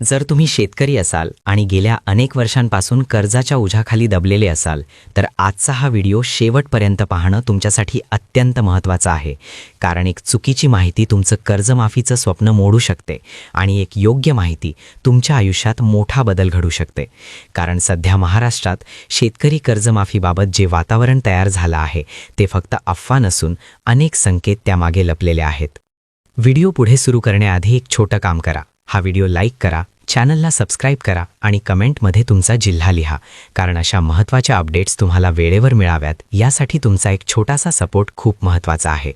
जर तुम्ही शेतकरी असाल आणि गेल्या अनेक वर्षांपासून कर्जाच्या ओझ्याखाली दबलेले असाल तर आजचा हा व्हिडिओ शेवटपर्यंत पाहणं तुमच्यासाठी अत्यंत महत्त्वाचं आहे. कारण एक चुकीची माहिती तुमचं कर्जमाफीचं स्वप्न मोडू शकते आणि एक योग्य माहिती तुमच्या आयुष्यात मोठा बदल घडू शकते. कारण सध्या महाराष्ट्रात शेतकरी कर्जमाफीबाबत जे वातावरण तयार झालं आहे ते फक्त अफवा नसून अनेक संकेत त्यामागे लपलेले आहेत. व्हिडिओ पुढे सुरू करण्याआधी एक छोटं काम करा. हा व्हिडिओ लाईक करा चॅनलला सबस्क्राईब करा आणि कमेंटमध्ये तुमचा जिल्हा लिहा कारण अशा महत्त्वाच्या अपडेट्स तुम्हाला वेळेवर मिळाव्यात यासाठी तुमचा एक छोटासा सपोर्ट खूप महत्त्वाचा आहे.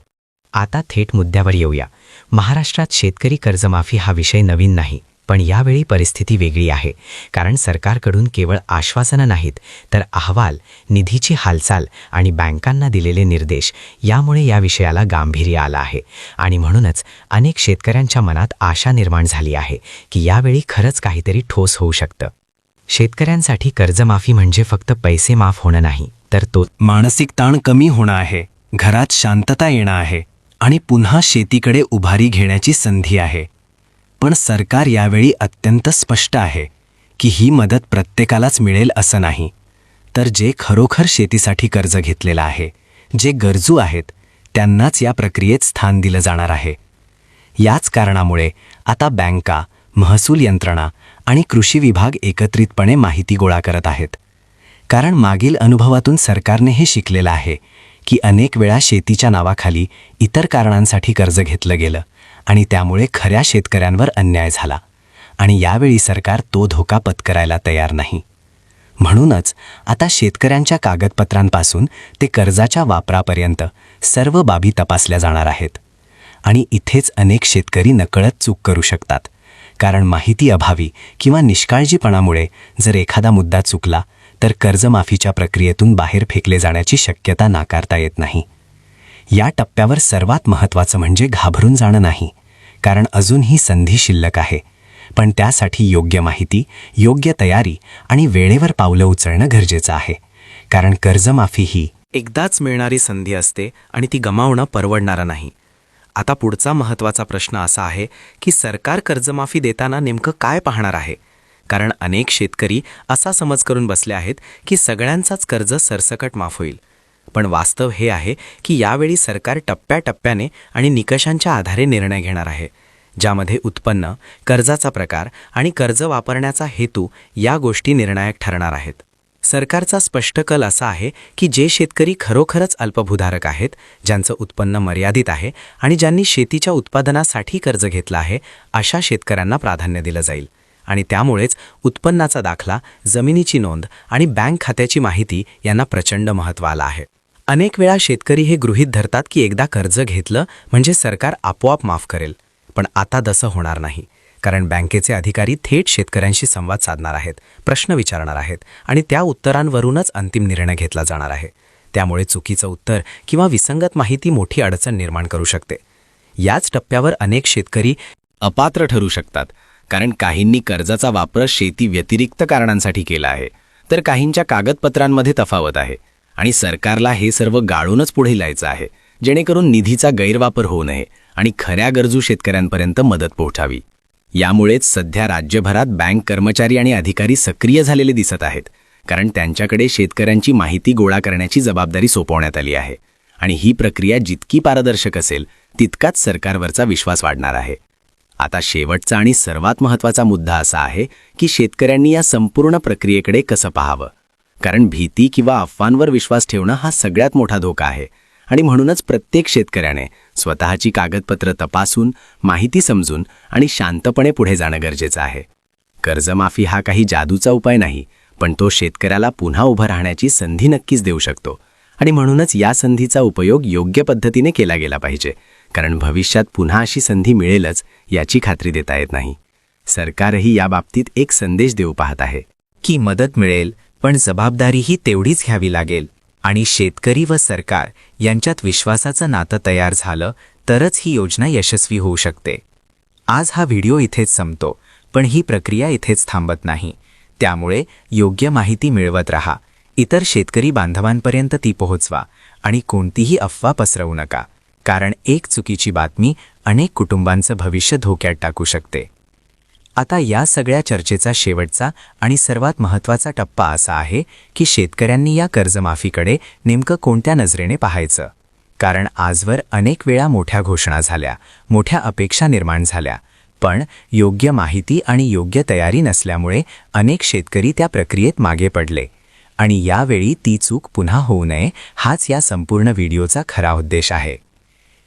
आता थेट मुद्द्यावर येऊया. महाराष्ट्रात शेतकरी कर्जमाफी हा विषय नवीन नाही. पण यावेळी परिस्थिती वेगळी आहे. कारण सरकारकडून केवळ आश्वासनं नाहीत तर अहवाल निधीची हालचाल आणि बँकांना दिलेले निर्देश यामुळे या विषयाला गांभीर्य आलं आहे. आणि म्हणूनच अनेक शेतकऱ्यांच्या मनात आशा निर्माण झाली आहे की यावेळी खरंच काहीतरी ठोस होऊ शकतं. शेतकऱ्यांसाठी कर्जमाफी म्हणजे फक्त पैसे माफ होणं नाही तर तो मानसिक ताण कमी होणं आहे घरात शांतता येणं आहे आणि पुन्हा शेतीकडे उभारी घेण्याची संधी आहे. पण सरकार यावेळी अत्यंत स्पष्ट आहे की ही मदत प्रत्येकालाच मिळेल असं नाही. तर जे खरोखर शेतीसाठी कर्ज घेतलेलं आहे जे गरजू आहेत त्यांनाच या प्रक्रियेत स्थान दिलं जाणार आहे. याच कारणामुळे आता बँका महसूल यंत्रणा आणि कृषी विभाग एकत्रितपणे माहिती गोळा करत आहेत. कारण मागील अनुभवातून सरकारने हे शिकलेलं आहे की अनेक वेळा शेतीच्या नावाखाली इतर कारणांसाठी कर्ज घेतलं गेलं आणि त्यामुळे खऱ्या शेतकऱ्यांवर अन्याय झाला. आणि यावेळी सरकार तो धोका पत्करायला तयार नाही. म्हणूनच आता शेतकऱ्यांच्या कागदपत्रांपासून ते कर्जाच्या वापरापर्यंत सर्व बाबी तपासल्या जाणार आहेत. आणि इथेच अनेक शेतकरी नकळत चूक करू शकतात. कारण माहिती अभावी किंवा निष्काळजीपणामुळे जर एखादा मुद्दा चुकला तर कर्जमाफीच्या प्रक्रियेतून बाहेर फेकले जाण्याची शक्यता नाकारता येत नाही. या टप्प्यावर सर्वात महत्त्वाचं म्हणजे घाबरून जाणं नाही कारण अजून ही संधी शिल्लक आहे. पण त्यासाठी योग्य माहिती योग्य तयारी आणि वेळेवर पावलं उचलणं गरजेचं आहे कारण कर्जमाफी ही एकदाच मिळणारी संधी असते आणि ती गमावणं परवडणारं नाही. आता पुढचा महत्त्वाचा प्रश्न असा आहे की सरकार कर्जमाफी देताना नेमकं काय पाहणार आहे? कारण अनेक शेतकरी असा समज करून बसले आहेत की सगळ्यांचाच कर्ज सरसकट माफ होईल. पण वास्तव हे आहे की यावेळी सरकार टप्प्याटप्प्याने आणि निकषांच्या आधारे निर्णय घेणार आहे ज्यामध्ये उत्पन्न कर्जाचा प्रकार आणि कर्ज वापरण्याचा हेतू या गोष्टी निर्णायक ठरणार आहेत. सरकारचा स्पष्ट कल असा आहे की जे शेतकरी खरोखरच अल्पभूधारक आहेत ज्यांचं उत्पन्न मर्यादित आहे आणि ज्यांनी शेतीच्या उत्पादनासाठी कर्ज घेतलं आहे अशा शेतकऱ्यांना प्राधान्य दिलं जाईल. आणि त्यामुळेच उत्पन्नाचा दाखला जमिनीची नोंद आणि बँक खात्याची माहिती यांना प्रचंड महत्त्व आलं आहे. अनेक वेळा शेतकरी हे गृहीत धरतात की एकदा कर्ज घेतलं म्हणजे सरकार आपोआप माफ करेल. पण आता तसं होणार नाही. कारण बँकेचे अधिकारी थेट शेतकऱ्यांशी संवाद साधणार आहेत प्रश्न विचारणार आहेत आणि त्या उत्तरांवरूनच अंतिम निर्णय घेतला जाणार आहे. त्यामुळे चुकीचं उत्तर किंवा विसंगत माहिती मोठी अडचण निर्माण करू शकते. याच टप्प्यावर अनेक शेतकरी अपात्र ठरू शकतात. कारण काहींनी कर्जाचा वापर शेती व्यतिरिक्त कारणांसाठी केला आहे. तर काहींच्या कागदपत्रांमध्ये तफावत आहे आणि सरकारला हे सर्व गाळूनच पुढे लिहायचं आहे जेणेकरून निधीचा गैरवापर होऊ नये आणि खऱ्या गरजू शेतकऱ्यांपर्यंत मदत पोहोचावी यामुळेच सध्या राज्यभरात बँक कर्मचारी आणि अधिकारी सक्रिय झालेले दिसत आहेत कारण त्यांच्याकडे शेतकऱ्यांची माहिती गोळा करण्याची जबाबदारी सोपवण्यात आली आहे. आणि ही प्रक्रिया जितकी पारदर्शक असेल तितकाच सरकारवरचा विश्वास वाढणार आहे. आता शेवटचा आणि सर्वात महत्त्वाचा मुद्दा असा आहे की शेतकऱ्यांनी या संपूर्ण प्रक्रियेकडे कसं पाहावं? कारण भीती किंवा अफवांवर विश्वास ठेवणं हा सगळ्यात मोठा धोका आहे. आणि म्हणूनच प्रत्येक शेतकऱ्याने स्वतःची कागदपत्र तपासून माहिती समजून आणि शांतपणे पुढे जाणं गरजेचं आहे. कर्जमाफी हा काही जादूचा उपाय नाही पण तो शेतकऱ्याला पुन्हा उभं राहण्याची संधी नक्कीच देऊ शकतो. आणि म्हणूनच या संधीचा उपयोग योग्य पद्धतीने केला गेला पाहिजे. कारण भविष्यात पुन्हा अशी संधी मिळेलच याची खात्री देता येत नाही. सरकारही याबाबतीत एक संदेश देऊ पाहत आहे. की मदत मिळेल पण जबाबदारीही तेवढीच घ्यावी लागेल. आणि शेतकरी व सरकार यांच्यात विश्वासाचं नातं तयार झालं तरच ही योजना यशस्वी होऊ शकते. आज हा व्हिडिओ इथेच संपतो पण ही प्रक्रिया इथेच थांबत नाही. त्यामुळे योग्य माहिती मिळवत रहा. इतर शेतकरी बांधवांपर्यंत ती पोहोचवा आणि कोणतीही अफवा पसरवू नका. कारण एक चुकीची बातमी अनेक कुटुंबांचं भविष्य धोक्यात टाकू शकते. आता या सगळ्या चर्चेचा शेवटचा आणि सर्वात महत्त्वाचा टप्पा असा आहे की शेतकऱ्यांनी या कर्जमाफीकडे नेमकं कोणत्या नजरेने पाहायचं. कारण आजवर अनेक वेळा मोठ्या घोषणा झाल्या मोठ्या अपेक्षा निर्माण झाल्या पण योग्य माहिती आणि योग्य तयारी नसल्यामुळे अनेक शेतकरी त्या प्रक्रियेत मागे पडले. आणि यावेळी ती चूक पुन्हा होऊ नये हाच या संपूर्ण व्हिडिओचा खरा उद्देश आहे.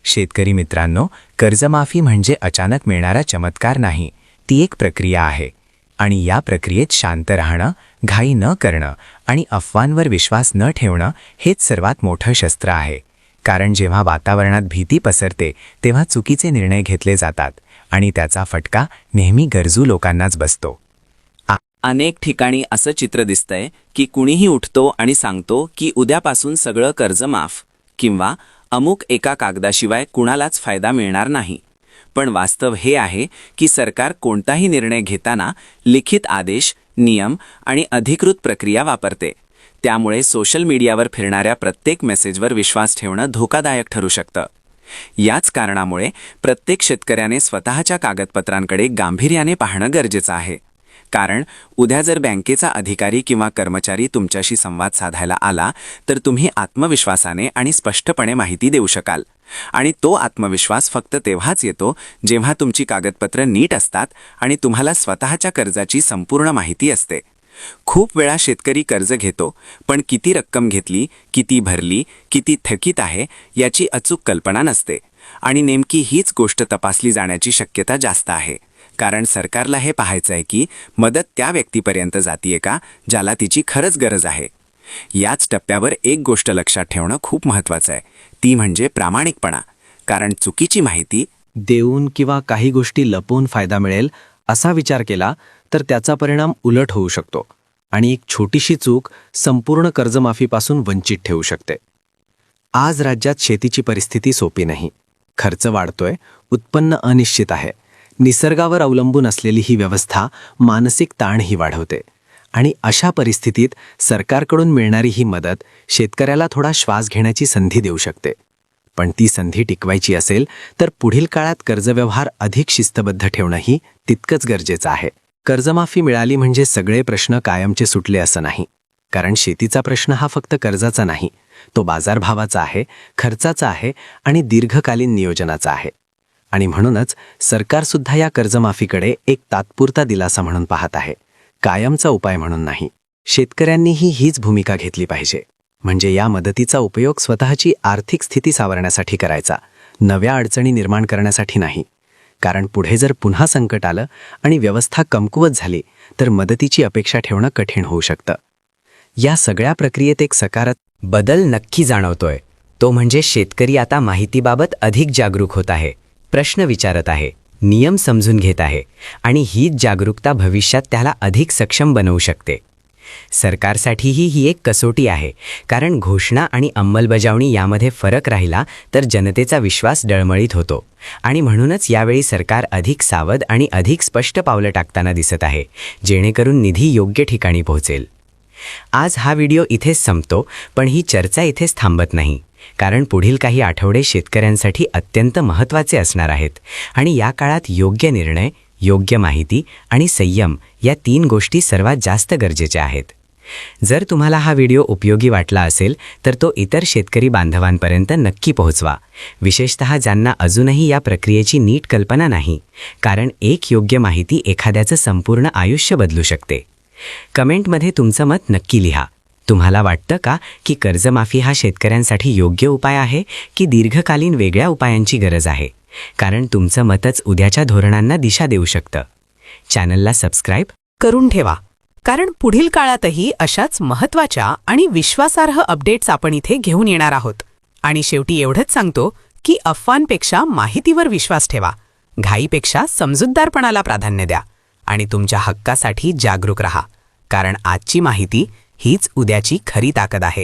शेतकरी मित्रांनो कर्जमाफी म्हणजे अचानक मिळणारा चमत्कार नाही. ती एक प्रक्रिया आहे. आणि या प्रक्रियेत शांत राहणं घाई न करणं आणि अफवांवर विश्वास न ठेवणं हेच सर्वात मोठं शस्त्र आहे. कारण जेव्हा वातावरणात भीती पसरते तेव्हा चुकीचे निर्णय घेतले जातात आणि त्याचा फटका नेहमी गरजू लोकांनाच बसतो. अनेक ठिकाणी असं चित्र दिसतंय की कुणीही उठतो आणि सांगतो की उद्यापासून सगळं कर्ज माफ किंवा अमुक एका कागदाशिवाय कुणालाच फायदा मिळणार नाही. पण वास्तव हे आहे की सरकार कोणताही निर्णय घेताना लिखित आदेश नियम आणि अधिकृत प्रक्रिया वापरते. त्यामुळे सोशल मीडियावर फिरणाऱ्या प्रत्येक मेसेजवर विश्वास ठेवणं धोकादायक ठरू शकतं. याच कारणामुळे प्रत्येक शेतकऱ्याने स्वतःच्या कागदपत्रांकडे गांभीर्याने पाहणं गरजेचं आहे. कारण उद्या जर बँकेचा अधिकारी किंवा कर्मचारी तुमच्याशी संवाद साधायला आला तर तुम्ही आत्मविश्वासाने आणि स्पष्टपणे माहिती देऊ शकाल. आणि तो आत्मविश्वास फक्त तेव्हाच येतो जेव्हा तुमची कागदपत्र नीट असतात आणि तुम्हाला स्वतःच्या कर्जाची संपूर्ण माहिती असते. खूप वेळा शेतकरी कर्ज घेतो पण किती रक्कम घेतली किती भरली किती थकीत आहे याची अचूक कल्पना नसते. आणि नेमकी हीच गोष्ट तपासली जाण्याची शक्यता जास्त आहे. कारण सरकारला हे पाहायचं आहे की मदत त्या व्यक्तीपर्यंत जातीये का ज्याला तिची खरंच गरज आहे? याच टप्प्यावर एक गोष्ट लक्षात ठेवणं खूप महत्त्वाचं आहे. ती म्हणजे प्रामाणिकपणा. कारण चुकीची माहिती देऊन किंवा काही गोष्टी लपवून फायदा मिळेल असा विचार केला तर त्याचा परिणाम उलट होऊ शकतो आणि एक छोटीशी चूक संपूर्ण कर्जमाफीपासून वंचित ठेवू शकते. आज राज्यात शेतीची परिस्थिती सोपी नाही. खर्च वाढतोय उत्पन्न अनिश्चित आहे. निसर्गावर अवलंबून असलेली ही व्यवस्था मानसिक ताणही वाढवते. आणि अशा परिस्थितीत सरकारकडून मिळणारी ही मदत शेतकऱ्याला थोडा श्वास घेण्याची संधी देऊ शकते. पण ती संधी टिकवायची असेल तर पुढील काळात कर्जव्यवहार अधिक शिस्तबद्ध ठेवणंही तितकंच गरजेचं आहे. कर्जमाफी मिळाली म्हणजे सगळे प्रश्न कायमचे सुटले असं नाही. कारण शेतीचा प्रश्न हा फक्त कर्जाचा नाही तो बाजारभावाचा आहे खर्चाचा आहे आणि दीर्घकालीन नियोजनाचा आहे. आणि म्हणूनच सरकारसुद्धा या कर्जमाफीकडे एक तात्पुरता दिलासा म्हणून पाहत आहे. कायमचा उपाय म्हणून नाही. शेतकऱ्यांनीही हीच भूमिका घेतली पाहिजे. म्हणजे या मदतीचा उपयोग स्वतःची आर्थिक स्थिती सावरण्यासाठी करायचा नव्या अडचणी निर्माण करण्यासाठी नाही. कारण पुढे जर पुन्हा संकट आलं आणि व्यवस्था कमकुवत झाली तर मदतीची अपेक्षा ठेवणं कठीण होऊ शकतं. या सगळ्या प्रक्रियेत एक सकारात बदल नक्की जाणवतोय. तो म्हणजे शेतकरी आता माहितीबाबत अधिक जागरूक होत आहे. प्रश्न विचारत आहे नियम समजून घेत आहे आणि हीच जागरूकता भविष्यात त्याला अधिक सक्षम बनवू शकते. सरकारसाठीही ही एक कसोटी आहे कारण घोषणा आणि अंमलबजावणी यामध्ये फरक राहिला तर जनतेचा विश्वास डळमळीत होतो. आणि म्हणूनच यावेळी सरकार अधिक सावध आणि अधिक स्पष्ट पावलं टाकताना दिसत आहे जेणेकरून निधी योग्य ठिकाणी पोहोचेल. आज हा व्हिडिओ इथेच संपतो पण ही चर्चा इथेच थांबत नाही. कारण पुढील काही आठवडे शेतकऱ्यांसाठी अत्यंत महत्त्वाचे असणार आहेत. आणि या काळात योग्य निर्णय योग्य माहिती आणि संयम या तीन गोष्टी सर्वात जास्त गरजेच्या आहेत. जर तुम्हाला हा व्हिडिओ उपयोगी वाटला असेल तर तो इतर शेतकरी बांधवांपर्यंत नक्की पोहोचवा. विशेषतः ज्यांना अजूनही या प्रक्रियेची नीट कल्पना नाही कारण एक योग्य माहिती एखाद्याचं संपूर्ण आयुष्य बदलू शकते. कमेंटमध्ये तुमचं मत नक्की लिहा. तुम्हाला वाटतं का की कर्जमाफी हा शेतकऱ्यांसाठी योग्य उपाय आहे की दीर्घकालीन वेगळ्या उपायांची गरज आहे? कारण तुमचं मतच उद्याच्या धोरणांना दिशा देऊ शकतं. चॅनलला सबस्क्राईब करून ठेवा. कारण पुढील काळातही अशाच महत्त्वाच्या आणि विश्वासार्ह अपडेट्स आपण इथे घेऊन येणार आहोत. आणि शेवटी एवढंच सांगतो की अफवांपेक्षा माहितीवर विश्वास ठेवा. घाईपेक्षा समजूतदारपणाला प्राधान्य द्या. आणि तुमच्या हक्कासाठी जागरूक रहा. कारण आजची माहिती हीच उद्याची खरी ताकद आहे.